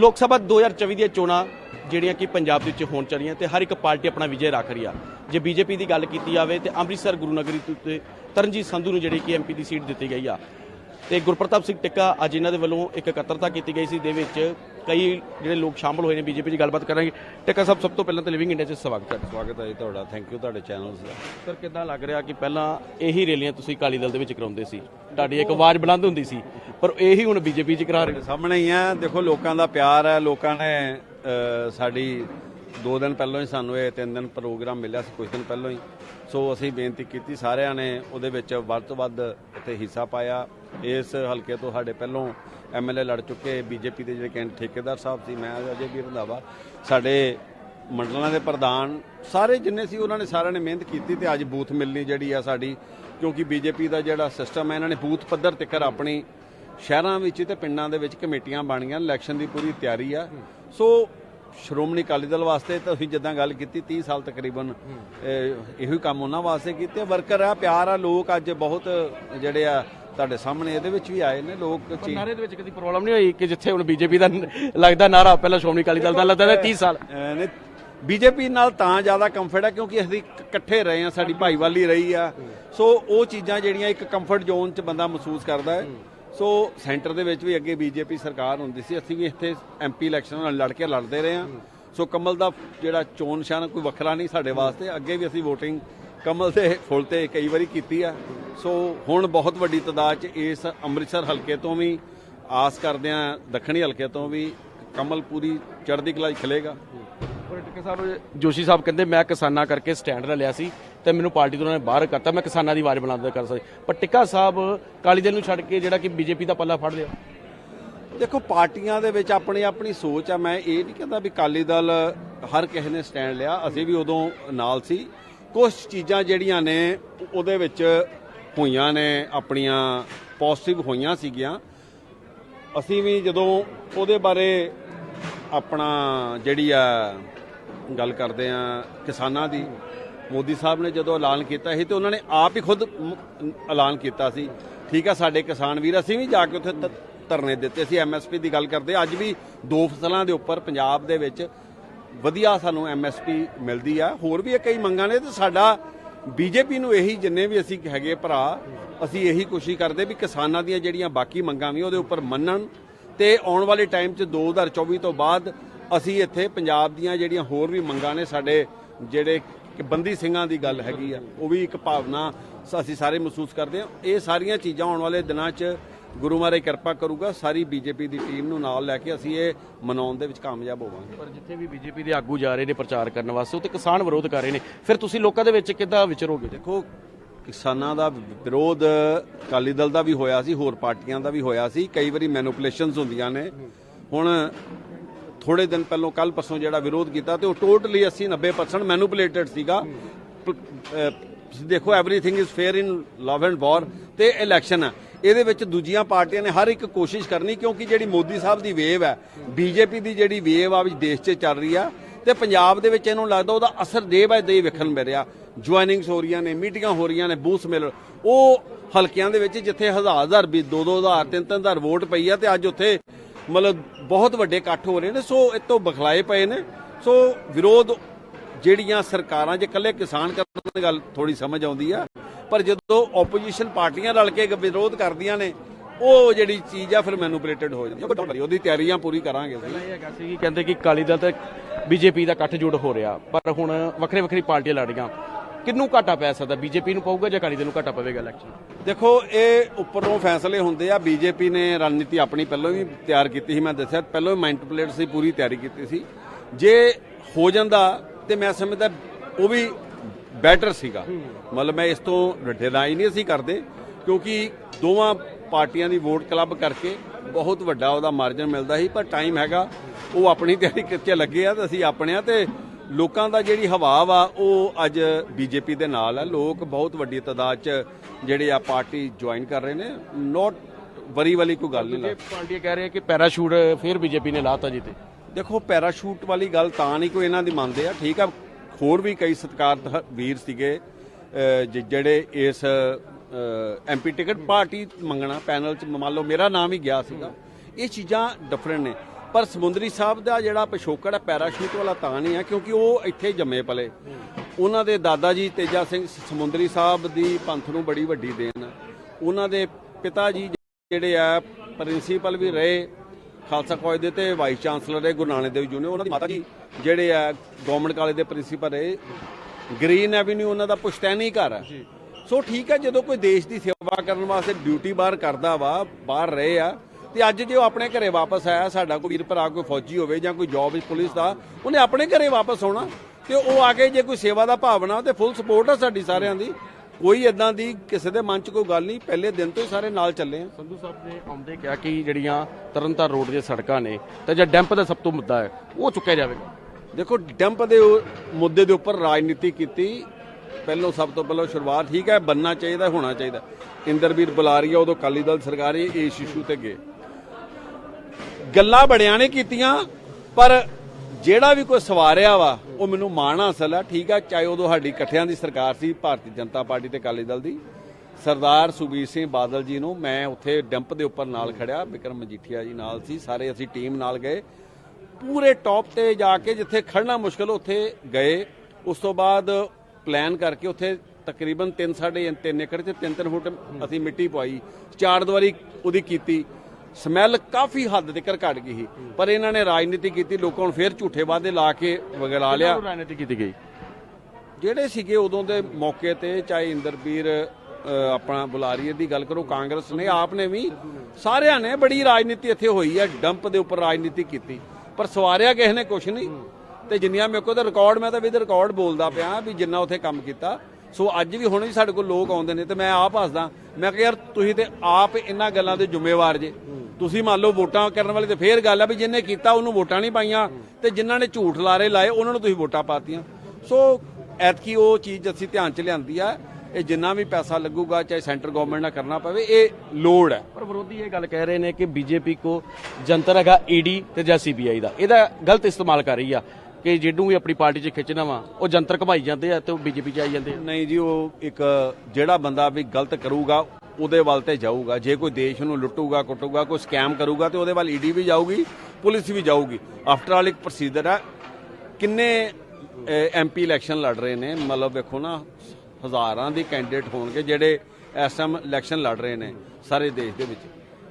ਲੋਕ ਸਭਾ 2024 ਦੀਆਂ ਚੋਣਾਂ ਜਿਹੜੀਆਂ ਕਿ ਪੰਜਾਬ ਦੇ ਵਿੱਚ ਹੋਣ ਚੱਲੀਆਂ ਤੇ ਹਰ ਇੱਕ ਪਾਰਟੀ ਆਪਣਾ ਵਿਜੇ ਰੱਖ ਰਹੀ ਆ। ਜੇ ਬੀਜੇਪੀ ਦੀ ਗੱਲ ਕੀਤੀ ਜਾਵੇ ਤੇ ਅੰਮ੍ਰਿਤਸਰ ਗੁਰੂ ਨਗਰੀ ਤੋਂ ਤਰਨਜੀਤ ਸੰਧੂ ਨੂੰ ਜਿਹੜੀ ਕਿ ਐਮਪੀ ਦੀ ਸੀਟ ਦਿੱਤੀ ਗਈ ਆ। ਤੇ ਗੁਰਪ੍ਰਤਾਪ ਸਿੰਘ ਟਿੱਕਾ ਅੱਜ ਇਹਨਾਂ ਦੇ ਵੱਲੋਂ ਇੱਕ ਇਕੱਤਰਤਾ ਕੀਤੀ ਗਈ ਸੀ, ਦੇ ਵਿੱਚ ਕਈ ਜਿਹੜੇ ਲੋਕ ਸ਼ਾਮਲ ਹੋਏ ਨੇ ਬੀਜੇਪੀ 'ਚ ਗੱਲਬਾਤ ਕਰਾਂਗੇ। ਟਿੱਕਾ ਸਾਹਿਬ ਸਭ ਤੋਂ ਪਹਿਲਾਂ ਤਾਂ ਲਿਵਿੰਗ ਇੰਡੀਆ 'ਚ ਸਵਾਗਤ ਹੈ। ਸਵਾਗਤ ਹੈ ਜੀ ਤੁਹਾਡਾ। ਥੈਂਕ ਯੂ ਤੁਹਾਡੇ ਚੈਨਲਸ ਦਾ। ਸਰ ਕਿੱਦਾਂ ਲੱਗ ਰਿਹਾ ਕਿ ਪਹਿਲਾਂ ਇਹੀ ਰੈਲੀਆਂ ਤੁਸੀਂ ਅਕਾਲੀ ਦਲ ਦੇ ਵਿੱਚ ਕਰਾਉਂਦੇ ਸੀ? ਤੁਹਾਡੀ ਇੱਕ ਆਵਾਜ਼ ਬੁਲੰਦ ਹੁੰਦੀ ਸੀ ਪਰ ਇਹੀ ਹੁਣ ਬੀਜੇਪੀ 'ਚ ਕਰਾ ਰਹੇ ਹੋ। ਸਾਹਮਣੇ ਹੀ ਆ। ਦੇਖੋ ਲੋਕਾਂ ਦਾ ਪਿਆਰ ਹੈ। ਲੋਕਾਂ ਨੇ ਸਾਡੀ ਦੋ ਦਿਨ ਪਹਿਲਾਂ ਹੀ ਸਾਨੂੰ ਇਹ ਤਿੰਨ ਦਿਨ ਪ੍ਰੋਗਰਾਮ ਮਿਲਿਆ ਸੀ ਕੁਝ ਦਿਨ ਪਹਿਲਾਂ ਹੀ। ਸੋ ਅਸੀਂ ਬੇਨਤੀ ਕੀਤੀ ਸਾਰਿਆਂ ਨੇ ਉਹਦੇ ਵਿੱਚ ਵੱਧ ਤੋਂ ਵੱਧ ਇੱਥੇ ਹਿੱਸਾ ਪਾਇਆ। ਇਸ ਹਲਕੇ ਤੋਂ ਸਾਡੇ ਪਹਿਲੋਂ ਐਮਐਲਏ ਲੜ ਚੁੱਕੇ ਬੀਜੇਪੀ ਦੇ ਜਿਹੜੇ ਕੈਂਡ ਠੇਕੇਦਾਰ ਸਾਹਿਬ ਸੀ ਮੈਂ ਅਜੇ ਵੀ ਰੰਧਾਵਾ। ਸਾਡੇ ਮੰਡਲਾਂ ਦੇ ਪ੍ਰਧਾਨ ਸਾਰੇ ਜਿੰਨੇ ਸੀ ਉਹਨਾਂ ਨੇ ਸਾਰਿਆਂ ਨੇ ਮਿਹਨਤ ਕੀਤੀ ਤੇ ਅੱਜ ਬੂਥ ਮਿਲਣੀ ਜਿਹੜੀ ਆ ਸਾਡੀ ਕਿਉਂਕਿ ਬੀਜੇਪੀ ਦਾ ਜਿਹੜਾ ਸਿਸਟਮ ਹੈ ਇਹਨਾਂ ਨੇ ਬੂਥ ਪੱਧਰ ਤੱਕ ਆਪਣੀ ਸ਼ਹਿਰਾਂ ਵਿੱਚ ਤੇ ਪਿੰਡਾਂ ਦੇ ਵਿੱਚ ਕਮੇਟੀਆਂ ਬਣੀਆਂ ਇਲੈਕਸ਼ਨ ਦੀ ਪੂਰੀ ਤਿਆਰੀ ਆ। ਸੋ ਸ਼੍ਰੋਮਣੀ ਅਕਾਲੀ ਦਲ ਵਾਸਤੇ ਤਾਂ ਅਸੀਂ ਜਿੱਦਾਂ ਗੱਲ ਕੀਤੀ 30 ਸਾਲ ਤਕਰੀਬਨ ਇਹੋ ਹੀ ਕੰਮ ਉਹਨਾਂ ਵਾਸਤੇ ਕੀਤੇ। ਵਰਕਰ ਆ ਪਿਆਰ ਆ ਲੋਕ ਅੱਜ ਬਹੁਤ ਜਿਹੜੇ ਆ ਤੁਹਾਡੇ ਸਾਹਮਣੇ ਇਹਦੇ ਵਿੱਚ ਵੀ ਆਏ ਨੇ ਲੋਕ ਚੀ- ਨਾਰੇ ਦੇ ਵਿੱਚ ਕਦੀ ਪ੍ਰੋਬਲਮ ਨਹੀਂ ਹੋਈ ਕਿ ਜਿੱਥੇ ਹੁਣ ਬੀਜੇਪੀ ਦਾ ਲੱਗਦਾ ਨਾਰਾ ਪਹਿਲਾਂ ਸ਼੍ਰੋਮਣੀ ਅਕਾਲੀ ਦਲ ਦਾ ਲੱਗਦਾ ਤਾਂ 30 ਸਾਲ। ਬੀਜੇਪੀ ਨਾਲ ਤਾਂ ਜ਼ਿਆਦਾ ਕੰਫਰਟ ਹੈ ਕਿਉਂਕਿ ਅਸੀਂ ਇਕੱਠੇ ਰਹੇ ਆ ਸਾਡੀ ਭਾਈਵਾਲੀ ਰਹੀ ਆ। ਸੋ ਉਹ ਚੀਜ਼ਾਂ ਜਿਹੜੀਆਂ ਇੱਕ ਕੰਫਰਟ ਜ਼ੋਨ 'ਚ ਬੰਦਾ ਮਹਿਸੂਸ ਕਰਦਾ ਹੈ। ਸੋ ਸੈਂਟਰ ਦੇ ਵਿੱਚ ਵੀ ਅੱਗੇ ਬੀਜੇਪੀ ਸਰਕਾਰ ਹੁੰਦੀ ਸੀ ਅਸੀਂ ਵੀ ਇੱਥੇ ਐਮਪੀ ਇਲੈਕਸ਼ਨ ਨਾਲ ਲੜ ਕੇ ਲੜਦੇ ਰਹੇ ਆ ਸੋ ਕਮਲ ਦਾ ਜਿਹੜਾ ਚੋਣ ਨਿਸ਼ਾਨ ਕੋਈ ਵੱਖਰਾ ਨਹੀਂ ਸਾਡੇ ਵਾਸਤੇ ਅੱਗੇ ਵੀ ਅਸੀਂ VOTING ਕਮਲ ਦੇ ਫੁੱਲ ਤੇ ਕਈ ਵਾਰੀ ਕੀਤੀ ਆ। ਸੋ ਹੁਣ ਬਹੁਤ ਵੱਡੀ ਤਾਦਾਦ 'ਚ ਇਸ ਅੰਮ੍ਰਿਤਸਰ ਹਲਕੇ ਤੋਂ ਵੀ ਆਸ ਕਰਦੇ ਆ ਦੱਖਣੀ ਹਲਕੇ ਤੋਂ ਵੀ ਕਮਲ ਪੂਰੀ ਚੜ੍ਹਦੀ ਕਲਾ ਖਿਲੇਗਾ। ਪਰ ਟਿੱਕਾ ਸਾਹਿਬ ਜੋਸ਼ੀ ਸਾਹਿਬ ਕਹਿੰਦੇ ਮੈਂ ਕਿਸਾਨਾਂ ਕਰਕੇ ਸਟੈਂਡ ਲੈ ਲਿਆ ਸੀ ਤੇ ਮੈਨੂੰ ਪਾਰਟੀ ਤੋਂ ਉਹਨਾਂ ਨੇ ਬਾਹਰ ਕਰਤਾ ਮੈਂ ਕਿਸਾਨਾਂ ਦੀ ਆਵਾਜ਼ ਬੁਲੰਦ ਕਰ ਸਕਦਾ ਪਰ ਟਿੱਕਾ ਸਾਹਿਬ ਕਾਲੀ ਦਲ ਨੂੰ ਛੱਡ ਕੇ ਜਿਹੜਾ ਕਿ ਬੀਜੇਪੀ ਦਾ ਪੱਲਾ ਫੜ ਲਿਆ। ਦੇਖੋ ਪਾਰਟੀਆਂ ਦੇ ਵਿੱਚ ਆਪਣੀ ਆਪਣੀ ਸੋਚ ਆ ਮੈਂ ਇਹ ਨਹੀਂ ਕਹਿੰਦਾ ਵੀ ਕਾਲੀ ਦਲ ਹਰ ਕਿਸੇ ਨੇ ਸਟੈਂਡ ਲਿਆ ਅਸੀਂ ਵੀ ਉਦੋਂ ਨਾਲ ਸੀ। ਕੁਝ ਚੀਜ਼ਾਂ ਜਿਹੜੀਆਂ ਨੇ ਉਹਦੇ ਵਿੱਚ ਹੋਈਆਂ ਨੇ, ਆਪਣੀਆਂ ਪੋਜ਼ਿਟਿਵ ਹੋਈਆਂ ਸੀਗੀਆਂ। ਅਸੀਂ ਵੀ ਜਦੋਂ ਉਹਦੇ ਬਾਰੇ ਆਪਣਾ ਜਿਹੜੀ ਆ ਗੱਲ ਕਰਦੇ ਆ ਕਿਸਾਨਾਂ ਦੀ, ਮੋਦੀ ਸਾਹਿਬ ਨੇ ਜਦੋਂ ਐਲਾਨ ਕੀਤਾ ਸੀ ਤੇ ਉਹਨਾਂ ਨੇ ਆਪ ਹੀ ਖੁਦ ਐਲਾਨ ਕੀਤਾ ਸੀ। ਠੀਕ ਆ, ਸਾਡੇ ਕਿਸਾਨ ਵੀਰ, ਅਸੀਂ ਵੀ ਜਾ ਕੇ ਉੱਥੇ ਧ- ਧਰਨੇ ਦਿੱਤੇ ਸੀ ਐਮਐਸਪੀ ਦੀ ਗੱਲ ਕਰਦੇ ਅੱਜ ਵੀ ਦੋ ਫਸਲਾਂ ਦੇ ਉੱਪਰ ਪੰਜਾਬ ਦੇ ਵਿੱਚ ਵਧੀਆ ਸਾਨੂੰ ਐਮਐਸਪੀ ਮਿਲਦੀ ਆ। ਹੋਰ ਵੀ ਇਹ ਕਈ ਮੰਗਾਂ ਨੇ ਤੇ ਸਾਡਾ ਬੀਜੇਪੀ ਨੂੰ ਇਹੀ ਜਿੰਨੇ ਵੀ ਅਸੀਂ ਹੈਗੇ ਭਰਾ, ਅਸੀਂ ਇਹੀ ਕੋਸ਼ਿਸ਼ ਕਰਦੇ ਵੀ ਕਿਸਾਨਾਂ ਦੀਆਂ ਜਿਹੜੀਆਂ ਬਾਕੀ ਮੰਗਾਂ ਵੀ ਉਹਦੇ ਉੱਪਰ ਮੰਨਣ ਤੇ ਆਉਣ ਵਾਲੇ ਟਾਈਮ 'ਚ 2024 ਤੋਂ ਬਾਅਦ ਅਸੀਂ ਇੱਥੇ ਪੰਜਾਬ ਦੀਆਂ ਜਿਹੜੀਆਂ ਹੋਰ ਵੀ ਮੰਗਾਂ ਨੇ ਸਾਡੇ ਜਿਹੜੇ ਬੰਦੀ ਸਿੰਘਾਂ ਦੀ ਗੱਲ ਹੈਗੀ ਆ, ਉਹ ਵੀ ਇੱਕ ਭਾਵਨਾ ਸ- ਅਸੀਂ ਸਾਰੇ ਮਹਿਸੂਸ ਕਰਦੇ ਹਾਂ। ਇਹ ਸਾਰੀਆਂ ਚੀਜ਼ਾਂ ਆਉਣ ਵਾਲੇ ਦਿਨਾਂ 'ਚ ਗੁਰੂ ਮਹਾਰਾਜ ਕਿਰਪਾ ਕਰੂਗਾ ਸਾਰੀ ਬੀਜੇਪੀ ਦੀ ਟੀਮ ਨੂੰ ਨਾਲ ਲੈ ਕੇ ਅਸੀਂ ਇਹ ਮਨਾਉਣ ਦੇ ਵਿੱਚ ਕਾਮਯਾਬ ਹੋਵਾਂਗੇ। ਪਰ ਜਿੱਥੇ ਵੀ ਬੀਜੇਪੀ ਦੇ ਆਗੂ ਜਾ ਰਹੇ ਨੇ ਪ੍ਰਚਾਰ ਕਰਨ ਵਾਸਤੇ ਉਹ ਤੇ ਕਿਸਾਨ ਵਿਰੋਧ ਕਰ ਰਹੇ ਨੇ। ਫਿਰ ਤੁਸੀਂ ਲੋਕਾਂ ਦੇ ਵਿੱਚ ਕਿੱਦਾਂ ਵਿਚਰੋਗੇ? ਦੇਖੋ ਕਿਸਾਨਾਂ ਦਾ ਵਿਰੋਧ ਅਕਾਲੀ ਦਲ ਦਾ ਵੀ ਹੋਇਆ ਸੀ ਹੋਰ ਪਾਰਟੀਆਂ ਦਾ ਵੀ ਹੋਇਆ ਸੀ। ਕਈ ਵਾਰੀ ਮੈਨੂਪੂਲੇਸ਼ਨਸ ਹੁੰਦੀਆਂ ਨੇ। ਹੁਣ ਥੋੜੇ ਦਿਨ ਪਹਿਲਾਂ ਕੱਲ ਪਰਸੋਂ ਜਿਹੜਾ ਵਿਰੋਧ ਕੀਤਾ ਤੇ ਉਹ ਟੋਟਲੀ 80 90% ਮੈਨੂਪੂਲੇਟਡ ਸੀਗਾ। ਦੇਖੋ everything is fair in love and war ਤੇ ਇਲੈਕਸ਼ਨ ਹੈ। ਇਹਦੇ ਵਿੱਚ ਦੂਜੀਆਂ ਪਾਰਟੀਆਂ ਨੇ ਹਰ ਇੱਕ ਕੋਸ਼ਿਸ਼ ਕਰਨੀ, ਕਿਉਂਕਿ ਜਿਹੜੀ ਮੋਦੀ ਸਾਹਿਬ ਦੀ ਵੇਵ ਹੈ, ਬੀਜੇਪੀ ਦੀ ਜਿਹੜੀ ਵੇਵ ਆ, ਵੀ ਦੇਸ਼ 'ਚ ਚੱਲ ਰਹੀ ਆ, ਤੇ ਪੰਜਾਬ ਦੇ ਵਿੱਚ ਇਹਨੂੰ ਲੱਗਦਾ ਉਹਦਾ ਅਸਰ ਡੇ ਬਾਏ ਡੇ ਵੇਖਣ ਮਿਲ ਰਿਹਾ। ਜੁਆਇਨਿੰਗਸ ਹੋ ਰਹੀਆਂ ਨੇ ਮੀਟਿੰਗਾਂ ਹੋ ਰਹੀਆਂ ਨੇ ਬੂਥ ਮਿਲ ਉਹ ਹਲਕਿਆਂ ਦੇ ਵਿੱਚ ਜਿੱਥੇ ਹਜ਼ਾਰ ਹਜ਼ਾਰ ਵੀ, ਦੋ ਦੋ ਹਜ਼ਾਰ, ਤਿੰਨ ਤਿੰਨ ਹਜ਼ਾਰ ਵੋਟ ਪਈ ਆ, ਤੇ ਅੱਜ ਉੱਥੇ ਮਤਲਬ ਬਹੁਤ ਵੱਡੇ ਇਕੱਠ ਹੋ ਰਹੇ ਨੇ, ਸੋ ਇਹ ਤੋਂ ਬਖਲਾਏ ਪਏ ਨੇ। ਸੋ ਵਿਰੋਧ ਜਿਹੜੀਆਂ ਸਰਕਾਰਾਂ, ਜੇ ਇਕੱਲੇ ਕਿਸਾਨ ਕਰਨ ਦੀ ਗੱਲ ਥੋੜੀ ਸਮਝ ਆਉਂਦੀ ਆ ਪਰ ਜਦੋਂ ਆਪੋਜੀਸ਼ਨ ਪਾਰਟੀਆਂ ਰਲ ਕੇ ਵਿਰੋਧ ਕਰਦੀਆਂ ਨੇ ਉਹ ਜਿਹੜੀ ਚੀਜ਼ ਆ ਫਿਰ ਮੈਨੂਪੂਲੇਟਡ ਹੋ ਜਾਂਦੀ ਆ। ਉਹਦੀ ਤਿਆਰੀਆਂ ਪੂਰੀ ਕਰਾਂਗੇ ਅਸੀਂ। ਇਹ ਹੈਗਾ ਸੀ ਕਿ ਕਹਿੰਦੇ ਕਿ ਕਾਲੀ ਦਲ ਤੇ ਬੀਜੇਪੀ ਦਾ ਇਕੱਠ ਜੁੜ ਹੋ ਰਿਹਾ ਪਰ ਹੁਣ ਵੱਖਰੇ ਵੱਖਰੀ ਪਾਰਟੀਆਂ ਲੜ ਰਹੀਆਂ ਕਿੰਨੂੰ ਘਾਟਾ ਪੈ ਸਕਦਾ ਬੀਜੇਪੀ ਨੂੰ ਪਊਗਾ ਜਾਂ ਕਾਲੀ ਦਲ ਨੂੰ ਘਾਟਾ ਪਵੇਗਾ ਇਲੈਕਸ਼ਨ ਦੇਖੋ ਇਹ ਉੱਪਰੋਂ ਫੈਸਲੇ ਹੁੰਦੇ ਆ। ਬੀਜੇਪੀ ਨੇ ਰਣਨੀਤੀ ਆਪਣੀ ਪਹਿਲਾਂ ਵੀ ਤਿਆਰ ਕੀਤੀ ਸੀ ਮੈਂ ਦੱਸਿਆ। ਪਹਿਲਾਂ ਹੀ ਮੈਂਟੂਪਲੇਟ ਸੀ ਪੂਰੀ ਤਿਆਰੀ ਕੀਤੀ ਸੀ। ਜੇ ਹੋ ਜਾਂਦਾ ਤੇ ਮੈਂ ਸਮਝਦਾ ਉਹ ਵੀ ਬੈਟਰ ਸੀਗਾ। ਮਤਲਬ ਮੈਂ ਇਸ ਤੋਂ ਡਿਨਾਈ ਨਹੀਂ ਅਸੀਂ ਕਰਦੇ ਕਿਉਂਕਿ ਦੋਵਾਂ ਪਾਰਟੀਆਂ ਦੀ ਵੋਟ ਕਲੱਬ ਕਰਕੇ ਬਹੁਤ ਵੱਡਾ ਉਹਦਾ ਮਾਰਜਨ ਮਿਲਦਾ ਸੀ ਪਰ ਟਾਈਮ ਹੈਗਾ ਉਹ ਆਪਣੀ ਤਿਆਰੀ ਕਿੱਥੇ ਲੱਗੇ ਆ ਤੇ ਅਸੀਂ ਆਪਣੇ ਆ ਤੇ ਲੋਕਾਂ ਦਾ ਜਿਹੜੀ ਹਵਾ ਵਾ ਉਹ ਅੱਜ ਬੀਜੇਪੀ ਦੇ ਨਾਲ ਹੈ ਲੋਕ ਬਹੁਤ ਵੱਡੀ ਤਾਦਾਦ 'ਚ ਜਿਹੜੇ ਆ ਪਾਰਟੀ ਜੁਆਇਨ ਕਰ ਰਹੇ ਨੇ। ਨੋਟ ਵਰੀ ਵਾਲੀ ਕੋਈ ਗੱਲ ਨਹੀਂ ਇਹ ਪਾਰਟੀਆਂ ਕਹਿ ਰਹੀਆਂ ਕਿ ਪੈਰਾਸ਼ੂਟ ਫਿਰ ਬੀਜੇਪੀ ਨੇ ਲਾਤਾ ਜੀ ਤੇ। ਦੇਖੋ ਪੈਰਾਸ਼ੂਟ ਵਾਲੀ ਗੱਲ ਤਾਂ ਨਹੀਂ ਕੋਈ ਇਹਨਾਂ ਦੀ ਮੰਨਦੇ ਆ। ਠੀਕ ਆ ਹੋਰ ਵੀ ਕਈ ਸਤਿਕਾਰਤ ਵੀਰ ਸੀਗੇ ਜਿਹੜੇ ਇਸ ਐਮਪੀ ਟਿਕਟ ਪਾਰਟੀ ਮੰਗਣਾ, ਪੈਨਲ 'ਚ ਮੰਨ ਲਓ ਮੇਰਾ ਨਾਮ ਹੀ ਗਿਆ ਸੀਗਾ, ਇਹ ਚੀਜ਼ਾਂ ਡਿਫਰੈਂਟ ਨੇ। ਪਰ ਸਮੁੰਦਰੀ ਸਾਹਿਬ ਦਾ ਜਿਹੜਾ ਪਿਛੋਕੜ ਹੈ, ਪੈਰਾਸ਼ੂਟ ਵਾਲਾ ਤਾਂ ਨਹੀਂ ਹੈ ਕਿਉਂਕਿ ਉਹ ਇੱਥੇ ਜੰਮੇ ਪਲੇ। ਉਹਨਾਂ ਦੇ ਦਾਦਾ ਜੀ ਤੇਜਾ ਸਿੰਘ ਸਮੁੰਦਰੀ ਸਾਹਿਬ ਦੀ ਪੰਥ ਨੂੰ ਬੜੀ ਵੱਡੀ ਦੇਣ। ਉਹਨਾਂ ਦੇ ਪਿਤਾ ਜੀ ਜਿਹੜੇ ਆ, ਪ੍ਰਿੰਸੀਪਲ ਵੀ ਰਹੇ। ਖਾਲਸਾ ਕਾਲਜ ਦੇ ਤੇ ਵਾਈਸ ਚਾਂਸਲਰ ਰਹੇ ਗੁਰੂ ਨਾਨਕ ਦੇਵ ਜੀ ਨੇ ਉਹਨਾਂ ਦੀ ਮਾਤਾ ਜੀ ਜਿਹੜੇ ਆ ਗਵਰਨਮੈਂਟ ਕਾਲਜ ਦੇ ਪ੍ਰਿੰਸੀਪਲ ਰਹੇ। ਗ੍ਰੀਨ ਐਵਨਿਊ ਉਹਨਾਂ ਦਾ ਪੁਸ਼ਤੈਨੀ ਘਰ ਹੈ ਸੋ ਠੀਕ ਹੈ ਜਦੋਂ ਕੋਈ ਦੇਸ਼ ਦੀ ਸੇਵਾ ਕਰਨ ਵਾਸਤੇ ਡਿਊਟੀ ਬਾਹਰ ਕਰਦਾ ਵਾ ਬਾਹਰ ਰਹੇ ਆ ਤੇ ਅੱਜ ਜੇ ਉਹ ਆਪਣੇ ਘਰੇ ਵਾਪਸ ਆਇਆ ਸਾਡਾ ਕੋਈ ਵੀਰ ਭਰਾ ਕੋਈ ਫੌਜੀ ਹੋਵੇ ਜਾਂ ਕੋਈ ਜੌਬ ਵਿੱਚ ਪੁਲਿਸ ਦਾ ਉਹਨੇ ਆਪਣੇ ਘਰੇ ਵਾਪਸ ਆਉਣਾ। ਤੇ ਉਹ ਆ ਕੇ ਜੇ ਕੋਈ ਸੇਵਾ ਦਾ ਭਾਵਨਾ ਤੇ ਫੁੱਲ ਸਪੋਰਟ ਆ ਸਾਡੀ ਸਾਰਿਆਂ ਦੀ। ਕੋਈ ਇਦਾਂ ਦੀ ਕਿਸੇ ਦੇ ਮਨ 'ਚ ਕੋਈ ਗੱਲ ਨਹੀਂ ਪਹਿਲੇ ਦਿਨ ਤੋਂ ਹੀ ਸਾਰੇ ਨਾਲ ਚੱਲੇ ਆ। ਸੰਧੂ ਸਾਹਿਬ ਨੇ ਆਉਂਦੇ ਕਿਹਾ ਕਿ ਜਿਹੜੀਆਂ ਤਰਨਤਾਰਨ ਰੋਡ ਦੀਆਂ ਸੜਕਾਂ ਨੇ ਤੇ ਜਿਹੜਾ ਡੈਂਪ ਦਾ ਸਭ ਤੋਂ ਮੁੱਦਾ ਹੈ ਉਹ ਚੁੱਕਿਆ ਜਾਵੇਗਾ ਦੇਖੋ ਡੰਪ ਦੇ ਮੁੱਦੇ ਦੇ ਉੱਪਰ ਰਾਜਨੀਤੀ ਕੀਤੀ ਪਹਿਲੋਂ ਸਭ ਤੋਂ ਪਹਿਲਾਂ ਸ਼ੁਰੂਆਤ ਠੀਕ ਹੈ ਬੰਨਾ ਚਾਹੀਦਾ ਹੋਣਾ ਚਾਹੀਦਾ। ਇੰਦਰਵੀਰ ਬੁਲਾਰੀਆ ਉਦੋਂ ਅਕਾਲੀ ਦਲ ਸਰਕਾਰ ਇਸ ਇਸ਼ੂ ਤੇ ਗਏ। ਗੱਲਾਂ ਬੜਿਆਂ ਨੇ ਕੀਤੀਆਂ ਪਰ ਜਿਹੜਾ ਵੀ ਕੋਈ ਸਵਾਰਿਆ ਵਾ ਉਹ ਮੈਨੂੰ ਮਾਣ ਹਾਸਲ ਆ। ਠੀਕ ਆ, ਚਾਹੇ ਉਦੋਂ ਸਾਡੀ ਇਕੱਠਿਆਂ ਦੀ ਸਰਕਾਰ ਸੀ, ਭਾਰਤੀ ਜਨਤਾ ਪਾਰਟੀ ਤੇ ਅਕਾਲੀ ਦਲ ਦੀ। ਸਰਦਾਰ ਸੁਬੀਰ ਸਿੰਘ ਬਾਦਲ ਜੀ ਨੂੰ ਮੈਂ ਉੱਥੇ ਡੰਪ ਦੇ ਉੱਪਰ ਨਾਲ ਖੜਿਆ, ਵਿਕਰਮ ਮਜੀਠੀਆ ਜੀ ਨਾਲ ਸੀ, ਸਾਰੇ ਅਸੀਂ ਟੀਮ ਨਾਲ ਗਏ। ਪੂਰੇ ਟੌਪ ਤੇ ਜਾ ਕੇ ਜਿੱਥੇ ਖੜਨਾ ਮੁਸ਼ਕਲ, ਉੱਥੇ ਗਏ। ਉਸ ਤੋਂ ਬਾਅਦ ਪਲਾਨ ਕਰਕੇ ਉੱਥੇ ਤਕਰੀਬਨ 3 ਸਾਢੇ 3 ਏਕੜ ਚ 3-3 ਫੁੱਟ ਅਸੀਂ ਮਿੱਟੀ ਪਵਾਈ। ਚਾਰ ਦੀਵਾਰੀ ਉਹਦੀ ਕੀਤੀ। ਸਮੈਲ ਕਾਫੀ ਹੱਦ ਤੱਕ ਘਟ ਗਈ ਸੀ। ਪਰ ਇਹਨਾਂ ਨੇ ਰਾਜਨੀਤੀ ਕੀਤੀ ਲੋਕਾਂ ਨੂੰ ਫੇਰ ਝੂਠੇ ਵਾਅਦੇ ਲਾ ਕੇ ਵਗਲਾ ਲਿਆ। ਰਾਜਨੀਤੀ ਕੀਤੀ ਗਈ? ਜਿਹੜੇ ਸੀਗੇ ਉਦੋਂ ਦੇ ਮੌਕੇ ਤੇ ਚਾਹੇ ਇੰਦਰਬੀਰ ਅ, ਆਪਣਾ ਬੁਲਾਰੀਏ ਦੀ ਗੱਲ ਕਰੋ ਕਾਂਗਰਸ ਨੇ ਆਪ ਨੇ ਵੀ ਸਾਰਿਆਂ ਨੇ ਬੜੀ ਰਾਜਨੀਤੀ ਇੱਥੇ ਹੋਈ ਹੈ ਡੰਪ ਦੇ ਉੱਪਰ ਰਾਜਨੀਤੀ ਕੀਤੀ। ਪਰ ਸਵਾਰਿਆ ਕਿਸੇ ਨੇ ਕੁਝ ਨਹੀਂ। ਤੇ ਜਿੰਨੀਆਂ ਮੇਰੇ ਕੋਲ ਤਾਂ ਰਿਕਾਰਡ ਮੈਂ ਤਾਂ ਵਿਦ ਰਿਕਾਰਡ ਬੋਲਦਾ ਪਿਆ ਵੀ ਜਿੰਨਾ ਉੱਥੇ ਕੰਮ ਕੀਤਾ। ਸੋ ਅੱਜ ਵੀ ਹੁਣ ਵੀ ਸਾਡੇ ਕੋਲ ਲੋਕ ਆਉਂਦੇ ਨੇ ਤੇ ਮੈਂ ਆਪ ਹੱਸਦਾ। ਮੈਂ ਕਿਹਾ, ਯਾਰ, ਤੁਸੀਂ ਤੇ ਆਪ ਇਹਨਾਂ ਗੱਲਾਂ ਦੇ ਜ਼ਿੰਮੇਵਾਰ ਜੇ। ਤੁਸੀਂ ਮੰਨ ਲਓ ਵੋਟਾਂ ਕਰਨ ਵਾਲੇ ਤੇ ਫੇਰ ਗੱਲ ਆ ਵੀ ਜਿਹਨੇ ਕੀਤਾ ਉਹਨੂੰ ਵੋਟਾਂ ਨਹੀਂ ਪਾਈਆਂ ਤੇ ਜਿਨ੍ਹਾਂ ਨੇ ਝੂਠ ਲਾਰੇ ਲਾਏ, ਉਹਨਾਂ ਨੂੰ ਤੁਸੀਂ ਵੋਟਾਂ ਪਾਤੀਆਂ। ਸੋ ਐਤਕੀ ਉਹ ਚੀਜ਼ ਅਸੀਂ ਧਿਆਨ ਚ ਲਿਆਂਦੀ ਆ, ਇਹ ਜਿੰਨਾ ਵੀ ਪੈਸਾ ਲੱਗੂਗਾ, ਚਾਹੇ ਸੈਂਟਰ ਗਵਰਨਮੈਂਟ ਨਾਲ ਕਰਨਾ ਪਵੇ, ਇਹ ਲੋੜ ਹੈ। ਪਰ ਵਿਰੋਧੀ ਇਹ ਗੱਲ ਕਹਿ ਰਹੇ ਨੇ ਕਿ ਬੀਜੇਪੀ ਕੋ ਜੰਤਰ ਹੈਗਾ ਈਡੀ ਤੇ ਜਾਂ ਸੀਬੀਆਈ ਦਾ। ਇਹਦਾ ਗਲਤ ਇਸਤੇਮਾਲ ਕਰ ਰਹੀ ਆ। ਕਿ ਜਿਹਨੂੰ ਵੀ ਆਪਣੀ ਪਾਰਟੀ 'ਚ ਖਿੱਚਣਾ ਵਾ, ਉਹ ਜੰਤਰ ਘਮਾਈ ਜਾਂਦੇ ਆ ਤੇ ਉਹ ਬੀਜੇਪੀ 'ਚ ਆਈ ਜਾਂਦੇ ਆ। ਨਹੀਂ ਜੀ, ਉਹ ਇੱਕ ਜਿਹੜਾ ਬੰਦਾ ਵੀ ਗਲਤ ਕਰੂਗਾ, ਉਹਦੇ ਵੱਲ ਤੇ ਜਾਊਗਾ। ਜੇ ਕੋਈ ਦੇਸ਼ ਨੂੰ ਲੁੱਟੂਗਾ, ਕੁੱਟੂਗਾ, ਕੋਈ ਸਕੈਮ ਕਰੂਗਾ ਤੇ ਉਹਦੇ ਵੱਲ ਈਡੀ ਵੀ ਜਾਊਗੀ, ਪੁਲਿਸ ਵੀ ਜਾਊਗੀ। ਆਫਟਰ ਆਲ ਇੱਕ ਪ੍ਰੋਸੀਜਰ ਹੈ ਕਿੰਨੇ ਐਮਪੀ ਇਲੈਕਸ਼ਨ ਲੜ ਰਹੇ ਨੇ? ਮਤਲਬ ਵੇਖੋ ਨਾ, ਹਜ਼ਾਰਾਂ ਦੇ ਕੈਂਡੀਡੇਟ ਹੋਣਗੇ ਜਿਹੜੇ ਇਸ ਟਾਈਮ ਇਲੈਕਸ਼ਨ ਲੜ ਰਹੇ ਨੇ ਸਾਰੇ ਦੇਸ਼ ਦੇ ਵਿੱਚ।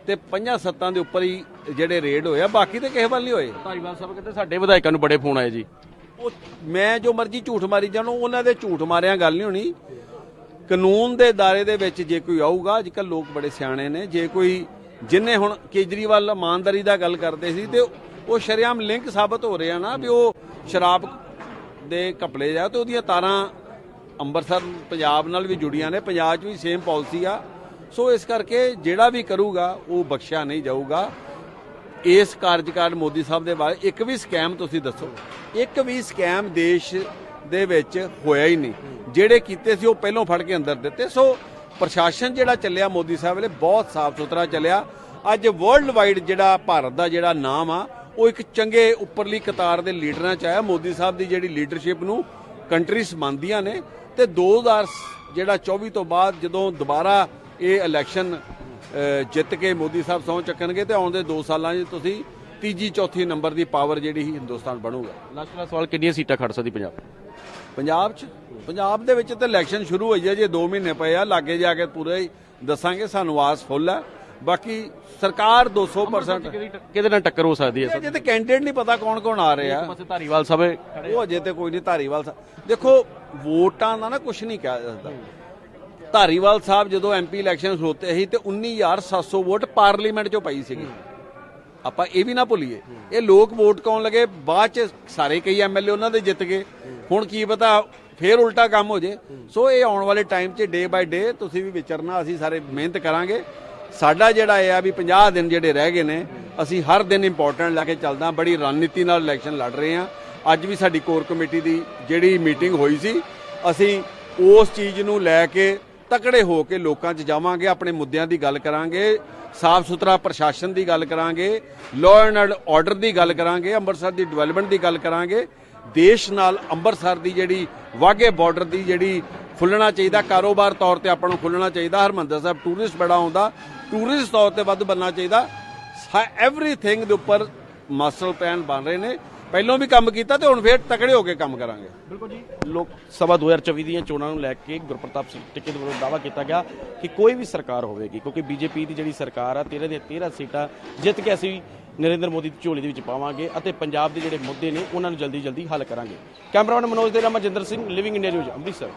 ਤੇ ਪੰਜਾਂ ਸੱਤਾਂ ਦੇ ਉੱਪਰ ਹੀ ਜਿਹੜੇ ਰੇਡ ਹੋਏ ਆ ਬਾਕੀ ਤੇ ਕਿਸੇ ਵੱਲ ਨਹੀਂ ਹੋਏ। ਧਾਰੀਵਾਲ ਸਾਹਿਬ ਕਹਿੰਦੇ ਸਾਡੇ ਵਿਧਾਇਕਾਂ ਨੂੰ ਬੜੇ ਫੋਨ ਆਏ ਜੀ। ਉਹ ਮੈਂ ਜੋ ਮਰਜ਼ੀ ਝੂਠ ਮਾਰੀ ਜਾਣੋ ਉਹਨਾਂ ਦੇ ਝੂਠ ਮਾਰਿਆਂ ਗੱਲ ਨਹੀਂ ਹੋਣੀ। ਕਾਨੂੰਨ ਦੇ ਦਾਇਰੇ ਦੇ ਵਿੱਚ ਜੇ ਕੋਈ ਆਊਗਾ ਅੱਜ ਕੱਲ ਲੋਕ ਬੜੇ ਸਿਆਣੇ ਨੇ ਜੇ ਕੋਈ ਜਿਨੇ ਹੁਣ ਕੇਜਰੀਵਾਲ ਇਮਾਨਦਾਰੀ ਦਾ ਗੱਲ ਕਰਦੇ ਸੀ ਤੇ ਉਹ ਸ਼ਰੇਆਮ ਲਿੰਕ ਸਾਬਤ ਹੋ ਰਿਹਾ ਨਾ ਵੀ ਉਹ ਸ਼ਰਾਬ ਦੇ ਕਪੜੇ ਜਾ ਤੇ ਉਹਦੀਆਂ ਤਾਰਾਂ ਅੰਮ੍ਰਿਤਸਰ ਪੰਜਾਬ ਨਾਲ ਵੀ ਜੁੜੀਆਂ ਨੇ ਪੰਜਾਬ 'ਚ ਵੀ ਸੇਮ ਪਾਲਿਸੀ ਆ। ਸੋ ਇਸ ਕਰਕੇ ਜਿਹੜਾ ਵੀ ਕਰੂਗਾ, ਉਹ ਬਖਸ਼ਿਆ ਨਹੀਂ ਜਾਊਗਾ। ਇਸ ਕਾਰਜਕਾਲ ਮੋਦੀ ਸਾਹਿਬ ਦੇ ਬਾਰੇ ਇੱਕ ਵੀ ਸਕੈਮ ਤੁਸੀਂ ਦੱਸੋ। ਇੱਕ ਵੀ ਸਕੈਮ ਦੇਸ਼ ਦੇ ਵਿੱਚ ਹੋਇਆ ਹੀ ਨਹੀਂ। ਜਿਹੜੇ ਕੀਤੇ ਸੀ, ਉਹ ਪਹਿਲਾਂ ਫੜ ਕੇ ਅੰਦਰ ਦਿੱਤੇ। ਸੋ ਪ੍ਰਸ਼ਾਸਨ ਜਿਹੜਾ ਚੱਲਿਆ ਮੋਦੀ ਸਾਹਿਬ ਵੇਲੇ, ਬਹੁਤ ਸਾਫ਼ ਸੁਥਰਾ ਚੱਲਿਆ। ਅੱਜ ਵਰਲਡ ਵਾਈਡ ਜਿਹੜਾ ਭਾਰਤ ਦਾ ਜਿਹੜਾ ਨਾਮ ਆ, ਉਹ ਇੱਕ ਚੰਗੇ ਉੱਪਰਲੀ ਕਤਾਰ ਦੇ ਲੀਡਰਾਂ ਚ ਆਇਆ। ਮੋਦੀ ਸਾਹਿਬ ਦੀ ਜਿਹੜੀ ਲੀਡਰਸ਼ਿਪ ਨੂੰ ਕੰਟਰੀਜ਼ ਮੰਨਦੀਆਂ ਨੇ। ਤੇ 2000 ਜਿਹੜਾ 24 ਤੋਂ ਬਾਅਦ ਜਦੋਂ ਦੁਬਾਰਾ ਇਹ ਇਲੈਕਸ਼ਨ ਜਿੱਤ ਕੇ ਮੋਦੀ ਸਾਹਿਬ ਸਹੁੰ ਚੱਕਣਗੇ ਤੇ ਆਉਣ ਦੇ 2 ਸਾਲਾਂ 'ਚ ਤੁਸੀਂ ਤੀਜੀ ਚੌਥੀ ਨੰਬਰ ਦੀ ਪਾਵਰ ਜਿਹੜੀ ਹੀ ਹਿੰਦੁਸਤਾਨ ਬਣੂਗਾ। ਲਾਸਟ ਵਾਲਾ ਸਵਾਲ ਕਿੰਨੀਆਂ ਸੀਟਾਂ ਖੜ ਸਕਦੀ ਪੰਜਾਬ? ਪੰਜਾਬ 'ਚ? ਪੰਜਾਬ ਦੇ ਵਿੱਚ ਤਾਂ ਇਲੈਕਸ਼ਨ ਸ਼ੁਰੂ ਹੋਈ ਹੈ ਜੇ 2 ਮਹੀਨੇ ਪਏ ਆ ਲਾਗੇ ਜਾ ਕੇ ਪੂਰੇ ਦੱਸਾਂਗੇ ਸਾਨੂੰ ਆਸ ਫੁੱਲ ਹੈ। ਬਾਕੀ ਸਰਕਾਰ 200% ਕਿਹਦੇ ਨਾਲ ਟੱਕਰ ਹੋ ਸਕਦੀ ਹੈ ਅਜੇ ਤੇ ਕੈਂਡੀਡੇਟ ਨਹੀਂ ਪਤਾ ਕੌਣ ਕੌਣ ਆ ਰਹੇ। ਪਾਸੇ ਧਾਰੀਵਾਲ ਸਾਹਿਬ ਉਹ ਅਜੇ ਤੇ ਕੋਈ ਨਹੀਂ ਧਾਰੀਵਾਲ ਸਾਹਿਬ। ਦੇਖੋ ਵੋਟਾਂ ਦਾ ਨਾ ਕੁਝ ਨਹੀਂ ਕਿਹਾ ਜਾ ਸਕਦਾ। ਧਾਰੀਵਾਲ ਸਾਹਿਬ ਜਦੋਂ ਐਮਪੀ ਇਲੈਕਸ਼ਨ ਖਲੋਤੇ ਸੀ ਤੇ 19700 ਵੋਟ ਪਾਰਲੀਮੈਂਟ ਚੋਂ ਪਈ ਸੀਗੀ। ਆਪਾਂ ਇਹ ਵੀ ਨਾ ਭੁੱਲੀਏ। ਇਹ ਲੋਕ ਵੋਟ ਕੌਣ ਲਗੇ ਬਾਅਦ ਚ ਸਾਰੇ ਕਈ ਐਮਐਲਏ ਉਹਨਾਂ ਦੇ ਜਿੱਤ ਗਏ। ਹੁਣ ਕੀ ਪਤਾ ਫੇਰ ਉਲਟਾ ਕੰਮ ਹੋ ਜੇ। ਸੋ ਇਹ ਆਉਣ ਵਾਲੇ ਟਾਈਮ 'ਚ ਡੇ ਬਾਈ ਡੇ ਤੁਸੀਂ ਵੀ ਵਿਚਰਨਾ ਅਸੀਂ ਸਾਰੇ ਮਿਹਨਤ ਕਰਾਂਗੇ। ਸਾਡਾ ਜਿਹੜਾ ਇਹ ਆ ਵੀ 50 ਦਿਨ ਜਿਹੜੇ ਰਹਿ ਗਏ ਨੇ ਅਸੀਂ ਹਰ ਦਿਨ ਇੰਪੋਰਟੈਂਟ ਲੈ ਕੇ ਚੱਲਦਾ ਬੜੀ ਰਣਨੀਤੀ ਨਾਲ ਇਲੈਕਸ਼ਨ ਲੜ ਰਹੇ ਹਾਂ। ਅੱਜ ਵੀ ਸਾਡੀ ਕੋਰ ਕਮੇਟੀ ਦੀ ਜਿਹੜੀ ਮੀਟਿੰਗ ਹੋਈ ਸੀ ਅਸੀਂ ਉਸ ਚੀਜ਼ ਨੂੰ ਲੈ ਕੇ ਤਕੜੇ ਹੋ ਕੇ ਲੋਕਾਂ 'ਚ ਜਾਵਾਂਗੇ, ਆਪਣੇ ਮੁੱਦਿਆਂ ਦੀ ਗੱਲ ਕਰਾਂਗੇ, ਸਾਫ਼ ਸੁਥਰਾ ਪ੍ਰਸ਼ਾਸਨ ਦੀ ਗੱਲ ਕਰਾਂਗੇ ਲਾਅ ਐਂਡ ਆਰਡਰ ਦੀ ਗੱਲ ਕਰਾਂਗੇ, ਅੰਮ੍ਰਿਤਸਰ ਦੀ ਡਿਵੈਲਪਮੈਂਟ ਦੀ ਗੱਲ ਕਰਾਂਗੇ, ਦੇਸ਼ ਨਾਲ ਅੰਮ੍ਰਿਤਸਰ ਦੀ ਜਿਹੜੀ ਵਾਘੇ ਬਾਰਡਰ ਦੀ ਜਿਹੜੀ ਖੁੱਲਣਾ ਚਾਹੀਦਾ, ਕਾਰੋਬਾਰ ਤੌਰ ਤੇ ਆਪਾਂ ਨੂੰ ਖੁੱਲਣਾ ਚਾਹੀਦਾ, ਹਰਮੰਦਰ ਸਾਹਿਬ ਟੂਰਿਸਟ ਬੜਾ ਆਉਂਦਾ ਟੂਰਿਸਟ ਤੌਰ ਤੇ ਵੱਧ ਬੰਨਣਾ ਚਾਹੀਦਾ ਐਵਰੀਥਿੰਗ ਦੇ ਉੱਪਰ ਮਾਸਟਰ ਪਲਾਨ ਬਣ ਰਹੇ ਨੇ। ਪਹਿਲਾਂ ਵੀ ਕੰਮ ਕੀਤਾ ਤੇ ਹੁਣ ਫੇਰ ਤਕੜੇ ਹੋ ਕੇ ਕੰਮ ਕਰਾਂਗੇ। ਬਿਲਕੁਲ ਜੀ। ਲੋਕ ਸਭਾ 2024 ਦੀਆਂ ਚੋਣਾਂ ਨੂੰ ਲੈ ਕੇ ਗੁਰਪ੍ਰਤਾਪ ਸਿੰਘ ਟਿੱਕੇ ਦੇ ਵੱਲੋਂ ਦਾਅਵਾ ਕੀਤਾ ਗਿਆ ਕਿ ਕੋਈ ਵੀ ਸਰਕਾਰ ਹੋਵੇਗੀ ਕਿਉਂਕਿ ਬੀਜੇਪੀ ਦੀ ਜਿਹੜੀ ਸਰਕਾਰ ਆ 13 ਦੀਆਂ 13 ਸੀਟਾਂ ਜਿੱਤ ਕੇ ਅਸੀਂ ਨਰਿੰਦਰ ਮੋਦੀ ਦੀ ਝੋਲੀ ਦੇ ਵਿੱਚ ਪਾਵਾਂਗੇ ਅਤੇ ਪੰਜਾਬ ਦੇ ਜਿਹੜੇ ਮੁੱਦੇ ਨੇ ਉਹਨਾਂ ਨੂੰ ਜਲਦੀ ਜਲਦੀ ਹੱਲ ਕਰਾਂਗੇ। ਕੈਮਰਾਮੈਨ ਮਨੋਜ ਦੇ ਨਾਲ ਮੈਂ Jinder Singh Living India News Amritsar.